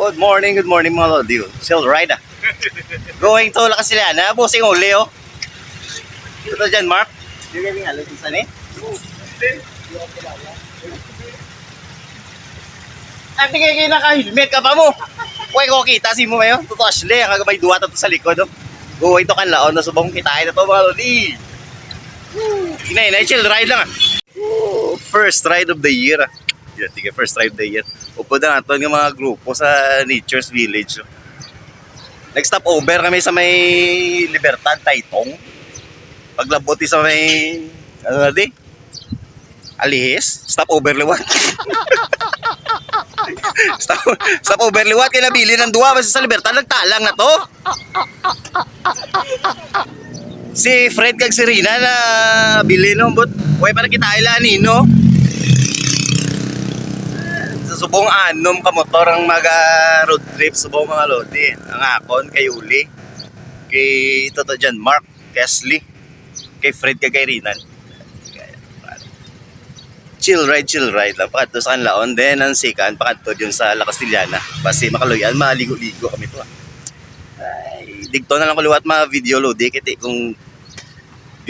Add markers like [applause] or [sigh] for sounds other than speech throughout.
Good morning, good morning mga lodi. Chill ride ah. Going to Lakasiliana, busing uli oh. Ito dyan, Mark. Hindi kami nga, lutin saan eh. Ate kayo kayo naka-helmet ka pa mo. Uy, ko kita si mo mayo. Totoo asli, ang agabay duwa to sa likod. Oh. Going to kanlaon na subong kitain na to mga lodi. Inay, inay, chill ride lang ah. First ride of the year ah. Yeah, tige first ride of the year. Upo na nato ng mga grupo sa Nature's Village. Nag-stop over kami sa may Libertad, Taytong. Paglaboti sa may, ano na di? Alihis? Stop over liwat. [laughs] stop, stop over liwat kaya nabili ng duwa basta sa Libertad nagtalang na to. si Fred kag si Rina na bili no but way para kita ila nino. Subong anom ka motor ang maga road trip subong mga lodi. Ang akon kay Uli. Kay Toto Jan Mark, Kesley, kay Fred kay. Chill ride, chill ride lang. Pakadto sa kanlaon. Then, ang sikan, pakadto dyan sa La Castellana. Basi makaluyan, maligo-ligo kami to. ah. Ay, digto na lang ko liwat mga video lodi. Kiti kung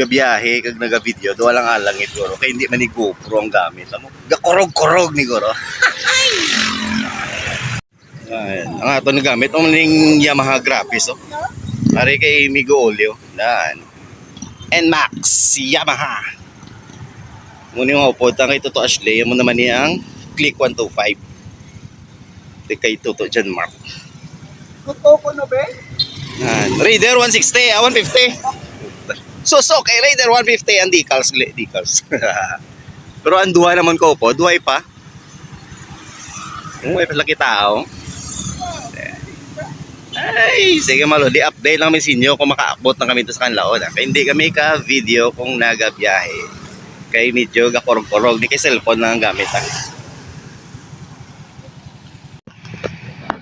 gabiyahe kag naga-video, do walang alang ito. Kaya hindi man ni GoPro ang gamit. Amo, gakorog-korog ni Goro. [laughs] Ayan, ang ato na gamit, ang maning Yamaha Graphics, oh. Pare kay Migo Olio. Daan. NMAX Yamaha. Muna yung upod, ang kay Toto Ashley, mo naman niyang Click 125. Di kay Toto Jan Mark. Totoo ko na? Yan. Raider 160, ah, 150. So, so, kay Raider 150 ang decals. decals. [laughs] Pero ang duwa naman ko po, duway pa. Duway pa laki tao. Ay, sige malo, di update lang kami sa inyo kung makaabot na kami sa kanlaon. Kaya hindi kami ka-video kung nagabiyahe. Kaya medyo gakorog-korog, di kay cellphone lang ang gamit. ah.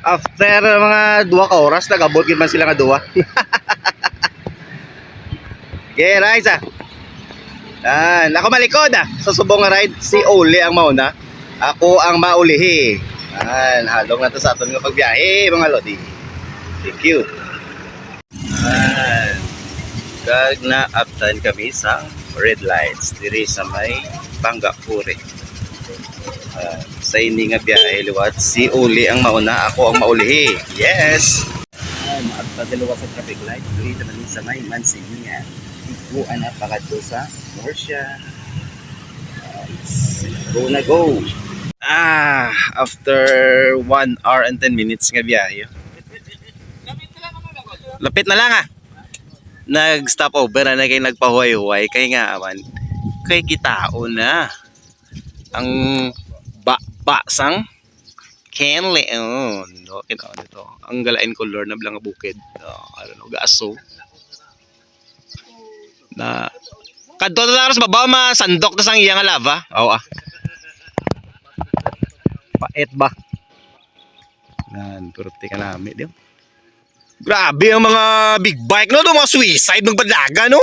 After mga duwa ka oras, nagabot gid man sila nga duwa. [laughs] okay, Raisa. Ah, nako malikod ah. Sa subong ride, si Oli ang mauna. Ako ang maulihi. Ah, halong na to sa aton nga pagbiyahe, mga lodi. Thank you. Ah, kag na uptan kami sa red lights diri sa may Pangapuri. Ah, sa hindi nga biyahe liwat si Uli ang mauna ako ang maulihi yes at padalawa sa traffic light dito naman sa may Mansinia ikuan na pakadto sa Norcia go na go. Ah after 1 hour and 10 minutes nga biyahe. Lapit na lang ah. Nag stop over na kay nagpahuay-huay. Kay nga aman kay kitao na. Ang ba sang Kenle oh no kinaon ito ang galain color na bilang nga bukid oh, know gaso na kadto na sa baba ma sandok na sang iya nga lava. Oo ah. Paet ba? Nan pero tika nami di Grabe ang mga big bike no, no mga suicide ng badaga no.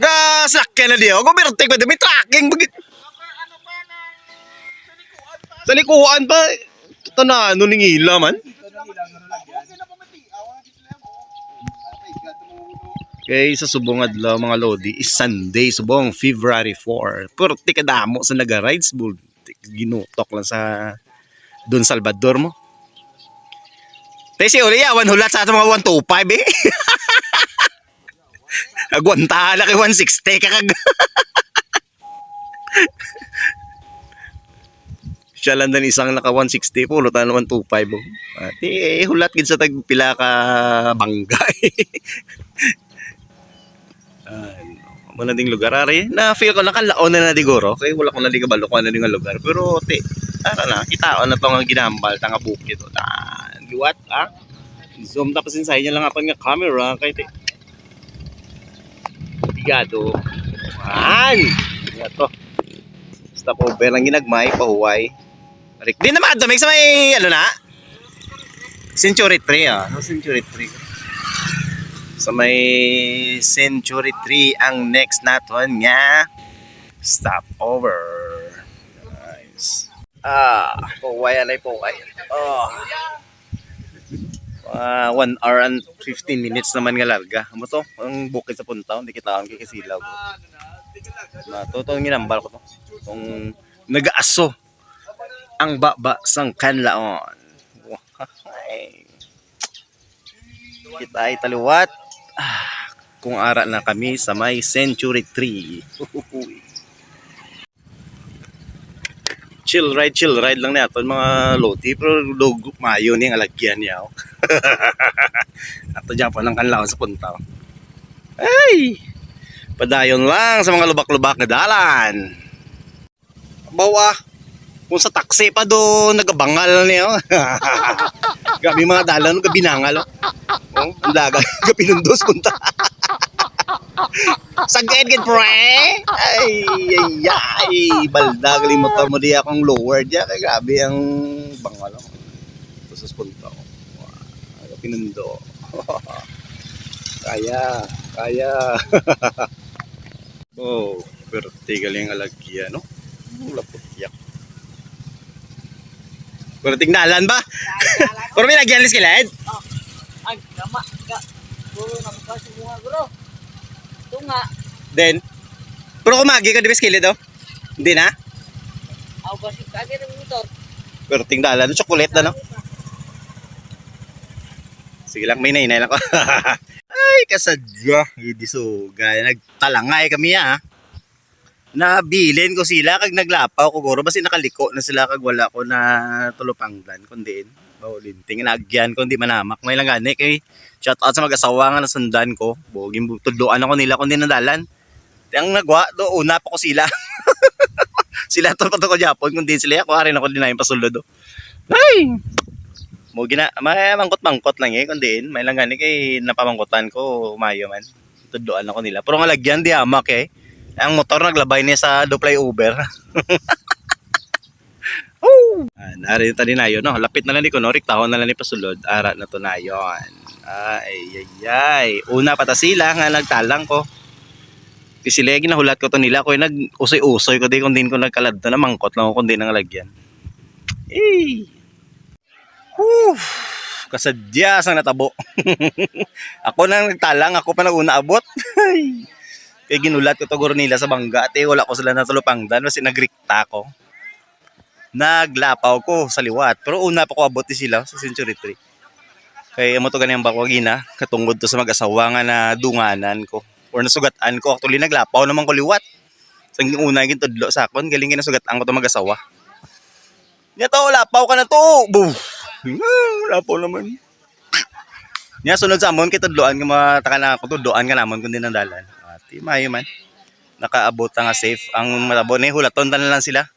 Na sakyan na diyo, gumerte pa may tracking bagit. Sa likuan pa, ito na, ano ning ila Okay, sa subong adlaw mga lodi, is Sunday, subong February 4. Pero tika damo sa naga-rides, bull. Ginutok lang sa Don Salvador mo. Tesi uli yawan hulat sa ato mga 125 eh. [laughs] Agwanta na kay 160 kakag. [laughs] Siya lang din isang naka 160 po, lutan na 125 oh. At eh, hulat gid sa tag pila ka bangga. Ay, [laughs] mo na ding lugar. Ari na feel ko nakalaon na na diguro kay wala ko na di kabalo ko na ding nga lugar. Pero te ara na kitaon na to nga ginambal tanga bukid to tan liwat ah zoom tapos sa inyo lang apan nga camera kay te. Bigado man to. Stop over lang ginagmay pahuway Rik, di naman damig sa may ano na? Century 3 ah. No, Century 3 sa may Century 3 ang next naton nga stop over nice Ah, puway alay puway. Oh. Ah, 1 hour and 15 minutes naman nga larga. Amo to, ang bukid sa punta, hindi kita ang kikisilaw. To ginambal ko to. Kung nag-aaso ang baba sang kanlaon. [laughs] Wahay. Kita ay taliwat. Ah, kung ara na kami sa may Century 3. [laughs] chill ride, chill ride lang natin mga loti. Pero logo mayo ni ang alagyan niya. oh. [laughs] Ato dyan pa ng kanlaon sa punta. oh. Ay! Padayon lang sa mga lubak-lubak na dalan. Bawa. Kung sa taxi pa do, nagabangal niya. [laughs] Gabi mga dalan, gabinangal. Oh, oh ang daga, [laughs] gapinundos punta. [laughs] Sagad gid pre. Ay ay ay baldag li motor mo di akong lower dia kay grabe ang bangal. Ito sa punta ko. Wow, pinundo. [laughs] kaya, kaya. oh, pero tigal yung alagya, no? Lapot yak. Pero tingnalan ba? Pero may lagyan lis kilid? Ay, tama. Ka. Guro na pa si mga guro. Ito nga. Then, pero kumagi ka di ba skilid oh? Hindi na? Ako ba si kagi ng motor? Pero tingdalan, chocolate na no? Sige lang, may nainay lang ko. [laughs] Ay, kasadya. Hindi so, gaya nagtalangay kami ah. Nabilin ko sila kag naglapaw ko guro basi nakaliko na sila kag wala ko na tulupangdan kundiin. Bawlin ting nagyan ko hindi manamak may lang gani kay shout out sa mag-asawa nga nasundan ko. Boging tudloan ako nila kundi nadalan. Ang nagwa do una pa ko sila. [laughs] sila to pa to ko Japon kundi sila ako rin ako dinayin pasulod do. Ay! Mo gina may mangkot-mangkot lang eh kundi may lang gani kay napamangkotan ko mayo man. Tudloan ako nila. Pero nga lagyan di amak eh. Ang motor naglabay niya sa Duplay Uber. [laughs] Woo! Ah, nari tadi na yun, no? Lapit na lang ni Kunorik, tahon na lang ni Pasulod. Ara na to na yun. Ay, ay, ay. Una pata sila nga nagtalang ko. Di sila yung ginahulat ko to nila. Ko nag-usoy-usoy ko di kung din ko nagkalad na mangkot lang ako kung di nang lagyan. Eh. Whew. Kasadya sang natabo. [laughs] ako nang nagtalang, ako pa nauna abot. [laughs] Ay. Kaya ginulat ko to guro nila sa bangga. At eh, wala ko sila natulupangdan kasi nagrikta ko. Naglapaw ko sa liwat. Pero una pa ko abot ni sila sa Century 3. Kaya mo to ganyan bakwagina. Katungod to sa mag-asawa nga na dunganan ko. Or nasugatan ko. Actually naglapaw naman ko liwat. Sa una yung tudlo sa akon. Galing kinasugatan ko to mag-asawa. Niya to, lapaw ka na to. Boom. Ah, lapaw naman. Niya sunod sa amon kay tudloan ka mataka na ako tudloan ka namon kundi nang dalan. Ati mayo man. Nakaabot na nga safe ang matabo ni hulaton na lang sila.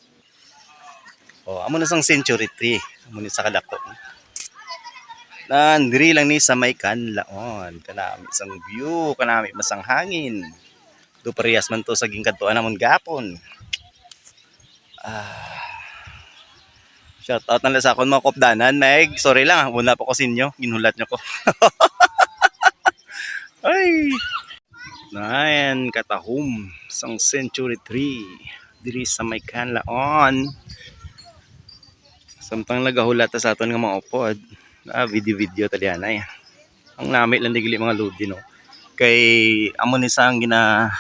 Oh, amo na sang Century 3. Amo ni sa kadako. Nandiri lang ni sa may kanlaon. Kanami sang view, kanami masang hangin. Do parehas man to sa gingkadtuan namon gapon. Ah. Shout out na sa akon mga kopdanan, Meg. Sorry lang, ah. muna po ko sinyo. Ginulat nyo ko. [laughs] Ay. Nayan, katahum. Sang Century 3. Diri sa may kanlaon. Samtang nagahulat ta sa aton nga mga upod. Ah, video-video taliana ya. Ang nami lang digili mga lodi no. Kay amo ni sang gina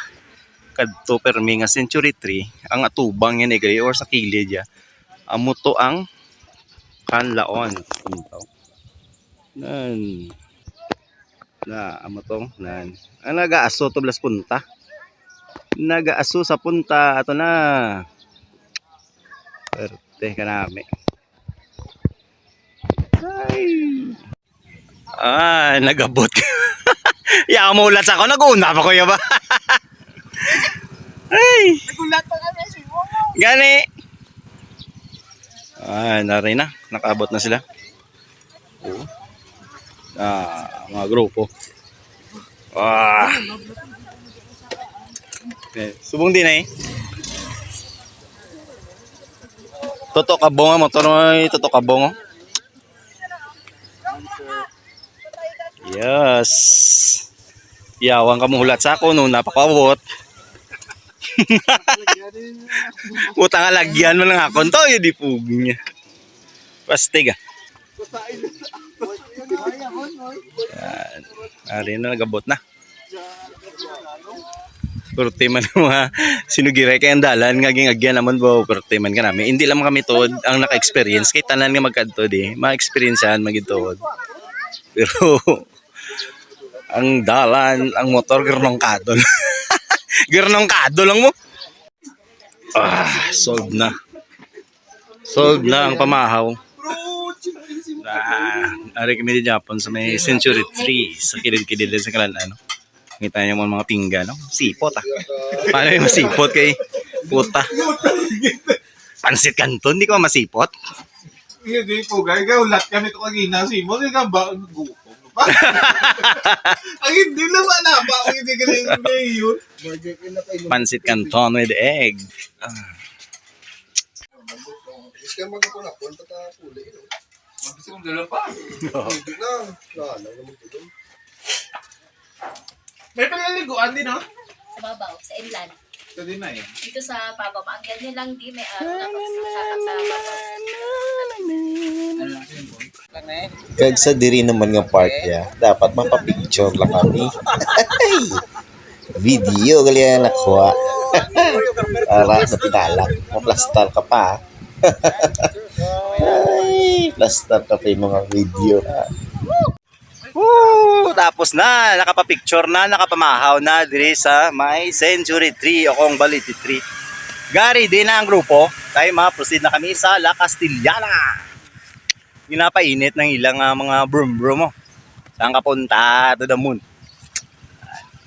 kadto permi nga Century 3 ang atubang yan igay or sa kilid ya. Amo to ang kanlaon. Puntaw. Nan. Na amo to nan. Ang nagaaso to blas punta. Nagaaso sa punta ato na. Perte ka Ay. Ah, nagabot. [laughs] ya mo ulat sa ako naguna pa kuya ba. [laughs] Ay, Nagulat pa kami si Momo. gani. Ah, naray na. Nakaabot na sila. Oo. Ah, mga grupo. Ah. Eh, subong din eh. Toto kabong mo, motor mo toto kabong. oh. Yes. Yawang ka hulat sa ako nung napakawot. [laughs] Utang alagyan mo lang akon to, yun di puging niya. Pastig ah. Yan. Ari na nagabot na. Kurte man mga sinugiray kay dalan nga gingagyan naman bo kurte man kanami. Hindi lang kami tuod ang naka-experience kay tanan nga magkadto di. Ma-experiencean magituod. Pero ang dalan, ang motor gernong kadol. [laughs] gernong kadol lang mo. Ah, solved na. Solved na ang pamahaw. Ah, ari kami di Japon sa may Century 3 sa kilid-kilid sa kalan ano. Kita niyo mga mga pingga no. Sipot ah. Paano yung masipot kay puta? Pansit kanton, di ko masipot. Hindi po, gaya ulat kami ito kagina si mo. Hindi ka ba? [laughs] Ang hindi naman na ba? Ang hindi ka na yun. Pansit kanton with egg. Iska magkapunapon, pata kulay, no? Mabisi kong dala pa. Hindi na. Wala na naman ito doon. May palaliguan din, ha? sa babaw, sa inland. Ito din na yan. Dito sa babaw, maangyan nyo lang di may araw na pagsasakak sa babaw. Kag sa diri naman nga part ya, dapat mapapicture lang kami. Video gali ang nakuha. [laughs] Para sa tinalak, maplastar ka pa. Ay, plastar ka pa yung mga video na. Woo! Tapos na, nakapapicture na, nakapamahaw na diri sa may Century 3 o kung Baliti 3. Gari din na ang grupo. Tayo ma-proceed na kami sa La Castillana. Ginapainit ng ilang ah, mga brum brum mo. Saan ka punta? To the moon.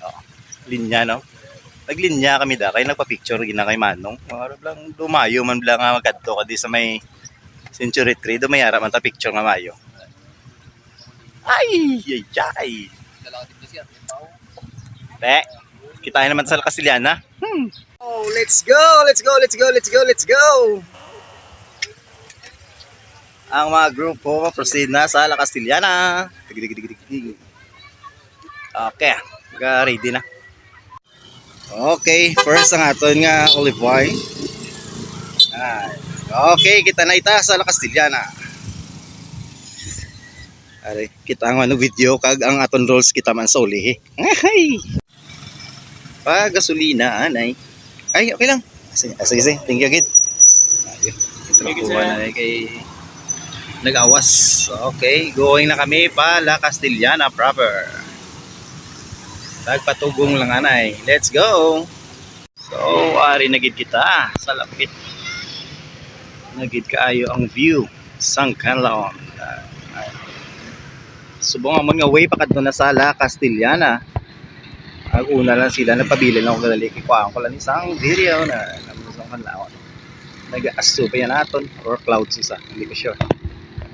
Oh, linya, no? Naglinya kami da. Kaya nagpa-picture gina kay Manong. Mga lang dumayo man lang nga magkadto kadi sa may Century 3. Dumayara man ta picture nga mayo. Ay, ay, ay. Te, kita naman sa Castillana. Hmm. Oh, let's go, let's go, let's go, let's go, let's go. Ang mga grupo, proceed na sa La dig. Okay, ready na. Okay, first ang aton nga olive wine. Ay, Okay, kita na ita sa La Castillana. Ari, kita ang ano video kag ang aton rolls kita man sa uli. Ay. Pa gasolina anay. Ay, okay lang. Sige, sige. Thank you agad. Ayun. Ito na kuha na eh, kay nag-awas. Okay, going na kami pa La Castillana proper. Nagpatugong lang anay. Let's go! So, ari nagid kita sa lapit. Nagid kaayo ang view sang Canlaon. Uh, subong mo nga way pa kadto na sa La Castillana. Ang una lang sila nagpabili lang ako kadali kay kuhaan ko lang isang video na naman sa Canlaon. Nag-asu pa yan aton or clouds isa, hindi ko sure.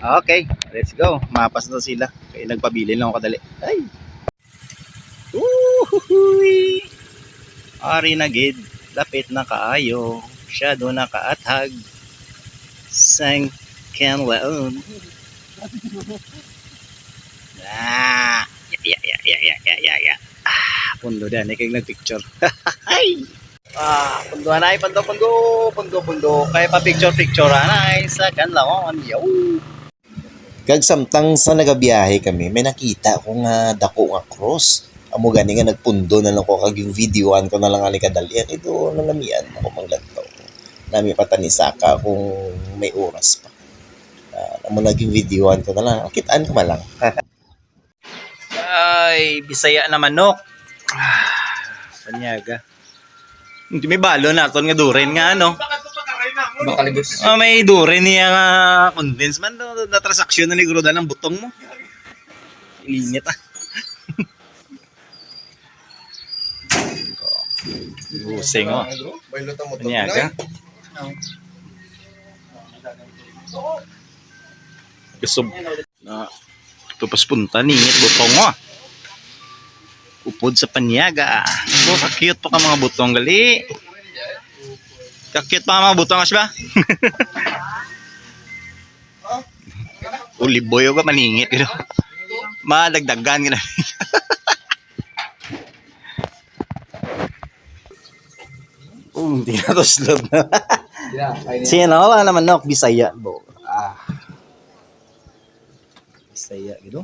Okay, let's go. Mapas na sila. Kaya nagpabili lang ako kadali. Ay! Uhuhuy! Ari na gid. Lapit na kaayo. Shadow na kaathag. Sang Canlaon. Ah! Ya, ya, ya, ya, ya, ya, ya. Ah, pundo dan. Ikay nag-picture. Ay! Ah, pundo anay, pundo, pundo, pundo, pundo. Kaya pa picture-picture anay sa Canlaon. Yo! Kag samtang sa nagabiyahe kami, may nakita ko nga dako nga cross. Amo gani nga nagpundo na lang ko kag yung videoan ko na lang ali kadali. Ito na namian ako manglantaw. Nami pa tanisaka kung may oras pa. Uh, amo naging videoan ko na lang. Kitaan ko man lang. [laughs] Ay, bisaya na manok. Ah, panyaga. Hindi may balo na ton nga duren nga ano. Bakit ito pagkaray na mo? Bakalibos. Ah, may duren niya nga condense man do na transaksyon na ni Groda ng butong mo. Ilinit ah. [laughs] Busing oh. Panyaga. Gusto na tupas punta ningit butong mo. ah. Upod sa panyaga. So, kakute pa ka mga butong gali. Kakute pa mga butong asba. Uliboy ka maningit. Pero, madagdagan ka na. Hindi na to slow na. Siya na wala naman nok Bisaya bo. Ah. Bisaya gitu.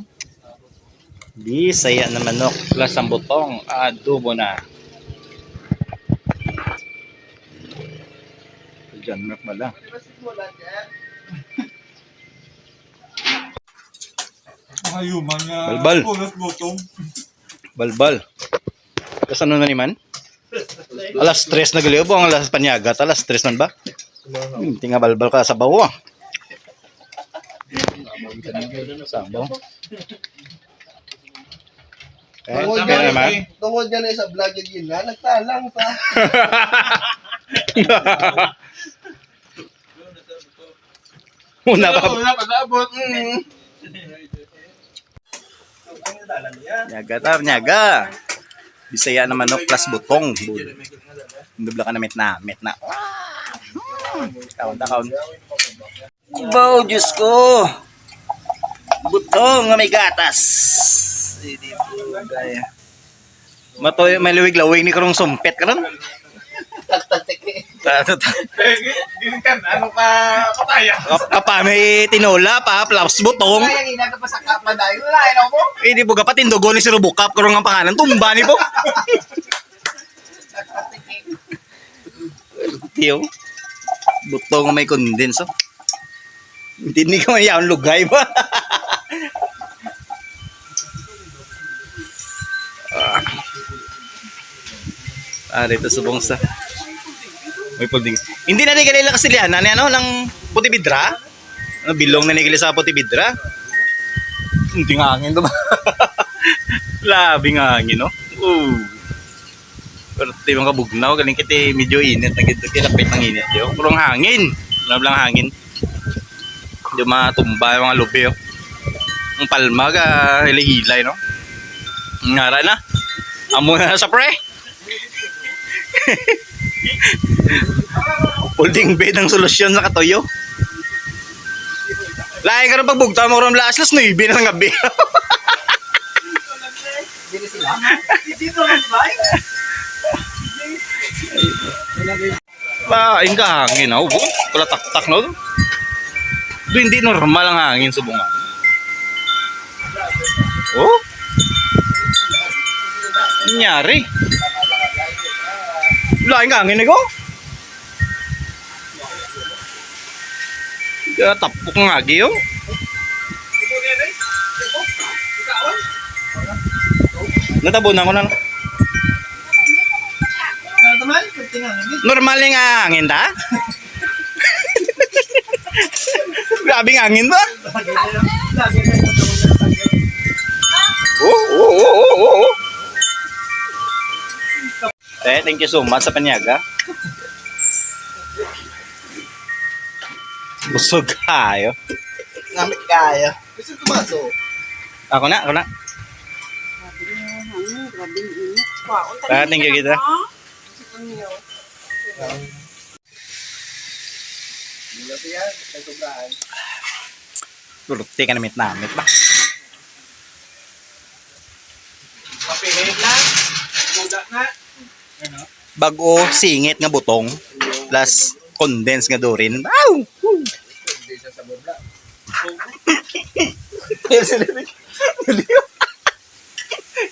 Bisaya naman nok plus ang butong adobo na. Mak mala. Mga human nga. Balbal. Punas butong. Balbal. Tapos ano na ni man? Alas tres na gali po ang alas panyagat. Alas tres man ba? Hmm, tinga balbal ka sa bawo ah. Sabaw. Eh, Tungkol kaya nga naman. na, tungkol nga na sa vlog yun na, nagtalang pa. [laughs] [laughs] Una pa. Wala pa sabot. Nyaga ta, nyaga. Bisaya naman no, plus butong. Dubla ka na met na, met na. Kaon ta kaon. Ibaw, Diyos ko. Butong nga may gatas. Hindi po, gaya. Matoy, may luwig-lawig ni karong sumpet karon. Ta- ta- ta- Dili kan, ano ka, kataya. Kapa may tinola pa, plus butong. Kaya ginagawa pa sa kapla dahil wala, ilaw mo. Eh, di po kapat indugo ni si Robocop karong ang pangalan. Tumba ni po. Tiyo. Butong may condense. Oh. Hindi ni ka mayaon lugay ba? ah. ah, dito subong sa. May pulding. Hindi na ni kanila kasilianan ni ano ng puti bidra? Ano bilong na ni kanila sa puti bidra? Hindi nga hangin to ba? [laughs] Labing hangin, no? Oo. Pero di mga kabugnaw, galing kiti medyo init na gito, kilapit ng init, ba? Kurang hangin. Wala lang hangin. Hindi matumba yung mga lubi, oh. Ang palma ka, hilay-hilay, no? Ngara na. Amo na sa pre. [laughs] [laughs] Holding bed ang solusyon sa katoyo. Lain ka rin pagbugta mo rin lakas las 9 na ng gabi. [laughs] Lain ka hangin ako. Wala taktak no. Do hindi normal ang hangin sa bunga. Oh? Nangyari? Lain ka hangin ko. Kaya tapok nga agi oh. Natabunan ko na. Normal yung hangin ta? Grabe ang hangin ba? Oh, oh, oh, oh, oh. Eh, thank you so much sa panyaga. Busog kayo. Ngamit kaya. Gusto tumaso. Ako na, ako na. Ah, thank you kita. Kurti ka namit namit ba? Papilit lang. Budak na. Bago singit nga butong plus condense nga dorin. Wow!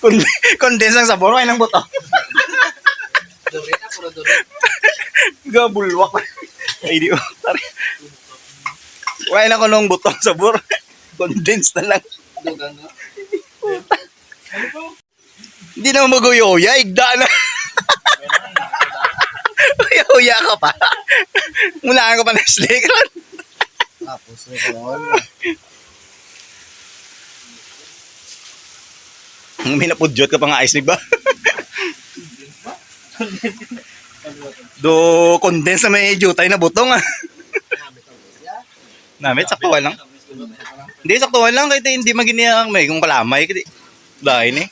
Con- condense ang sabor ay ng butong. Dore na, puro dore. Gabulwak. Ay di. Wala na ko nung butong sabor. Condense na lang. Hindi na maguyoya, igda na. Uya-uya ka pa. [laughs] Mula ka pa na slick. Tapos, may kawan. May napudyot ka pa nga ice ba? [laughs] Do condense na may jutay na butong ah. [laughs] Namit, saktuhan lang. Hindi, saktuhan lang. Kahit hindi maginiyang may kung kalamay. Dahil eh.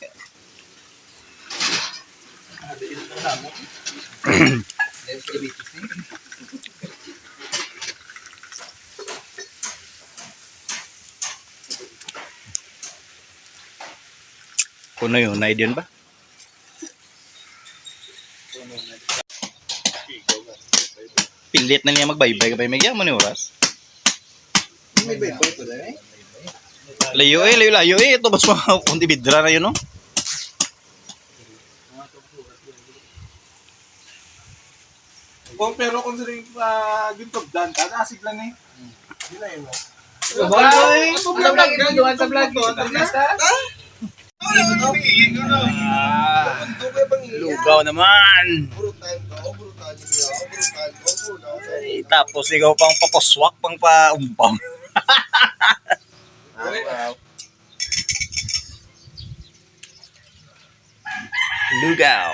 Kuno yun, na yun ba? pilit na niya magbaybay kapay may mo ni oras. Layo eh, layo layo eh. Ito bas mga kunti bidra na yun no. Oh, pero kung sila yung uh, gintobdan ka, nasig lang eh. Hindi na yun. Boy, Ito Sa vlog ito, doon sa vlog ito. Lugaw naman. Ka, oh, oh, oh. Ay, tapos ikaw pang paposwak, pang paumpang. Wow. Lugaw.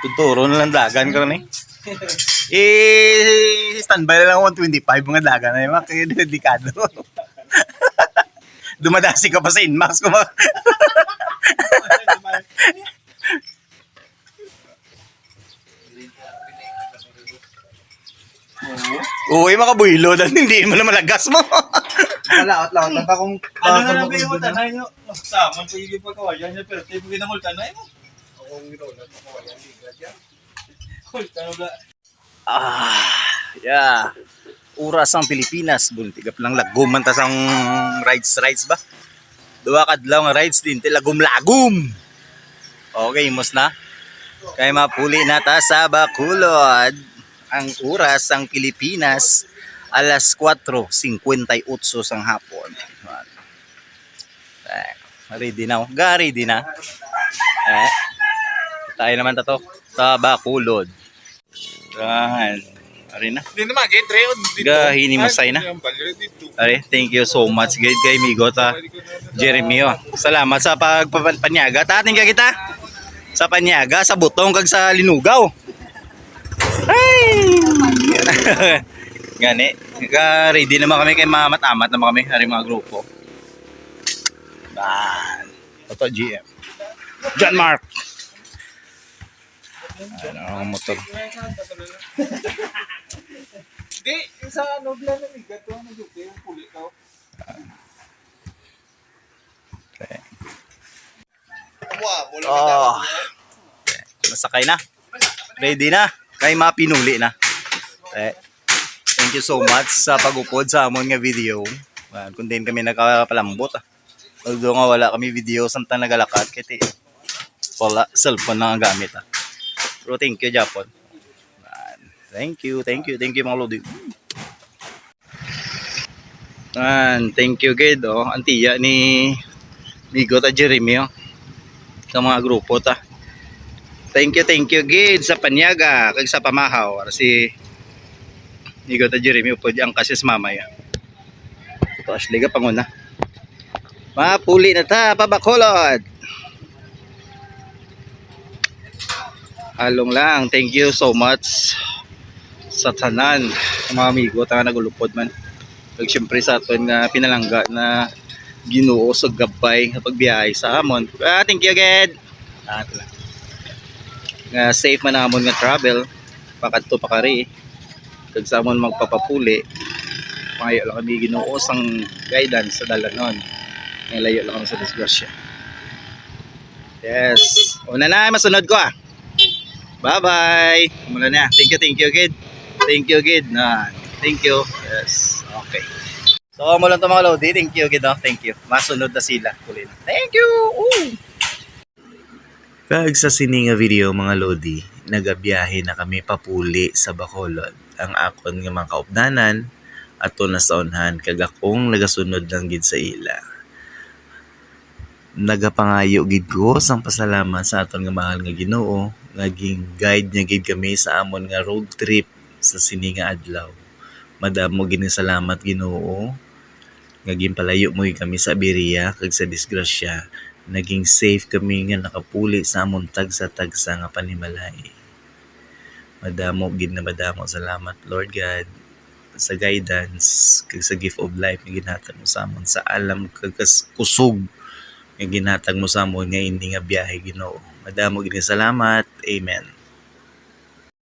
Tuturo na lang dagan ka rin eh. Eh, standby na lang 125 mga dagan na yun, mga dedikado. [laughs] Dumadasi ka pa sa Inmax kung ma- Uy, makabuylo dan hindi mo na malagas mo. Malaot-laot lang pa kung Ano na lang kayo tanay nyo? Saman pa yung pagkawayan niya, pero tayo mo. Akong ginulad mo Ah, yeah. Oras ang Pilipinas, buntigap lang laguman tas ang rides rides ba? Duwa kadlaw nga rides din ti lagum-lagum. Okay, mos na. Kay mapuli na ta sa Bacolod. Ang oras ang Pilipinas alas 4:58 sang hapon. Ready na. oh. Ga ready na. Eh, tayo naman tato sa Bacolod. Yan. Ari na. Hindi naman, gate rayon. Gahi ni Masay na. Ari, thank you so much guys kay Migo ta. Jeremy oh. Salamat sa pagpapanyaga. Tating ka kita. Sa panyaga, sa butong kag sa linugaw. Ay! [laughs] Gani. Ga ready naman kami kay mamatamat naman kami ari mga grupo. Ban. Ito GM. John Mark. Ano ang motor? Hindi, yung sa ano, blan na ligat, yung ano, yung puli ka. Wow, wala Oh. Nasakay na. Ready na. Kay mapinuli na. Eh, thank you so much sa pagupod sa amon nga video. Man, kung din kami nakapalambot ah. Although nga wala kami video samtang nagalakat kiti wala cellphone na ang gamit ah. Pero thank you Japon. Thank you, thank you, thank you mga lodi. Man, thank you gid oh. Antiya ni Migo ta Jeremy oh sa mga grupo ta. Thank you, thank you gid sa panyaga kag sa pamahaw si Nigo ta Jeremy upod ang kasis mamaya. Ito Ashley ka panguna. Mapuli na ta pabakolod. Halong lang. Thank you so much sa tanan mga amigo ta nga nagulupod man. Kag syempre sa aton nga pinalangga na Ginoo sa gabay sa pagbiyahe sa amon. Ah, thank you again. Ah. Nga safe man amon nga travel. Pakadto pa kari. Kag sa amon magpapapuli. Pangayo lang kami Ginoo sang guidance sa dalanon. Nga layo lang kami sa disgrasya. Yes. Una na, masunod ko ah. Bye-bye. Mula na. Thank you, thank you, kid. Thank you, kid. Na, thank you. Yes. Okay. So, mo lang to mga Lodi. Thank you, kid. oh. Thank you. Masunod na sila. Huli na. Thank you. Ooh. Kag sa sini nga video mga Lodi, nagabiyahe na kami papuli sa Bacolod. Ang akon nga mga kaupdanan ato na sa unhan kag akong nagasunod lang gid sa ila. Nagapangayo gid ko sang pasalamat sa aton nga mahal nga Ginoo naging guide niya gid kami sa amon nga road trip sa sini nga adlaw. Madamo gini salamat Ginoo. Nga palayo mo kami sa Beria kag sa disgrasya naging safe kami nga nakapuli sa amon tagsa-tagsa nga panimalay. Madamo gid na madamo salamat Lord God sa guidance kag sa gift of life nga ginhatag mo sa amon sa alam kag kusog nga ginhatag mo sa amon nga hindi nga biyahe Ginoo. Madamo gid na salamat. Amen.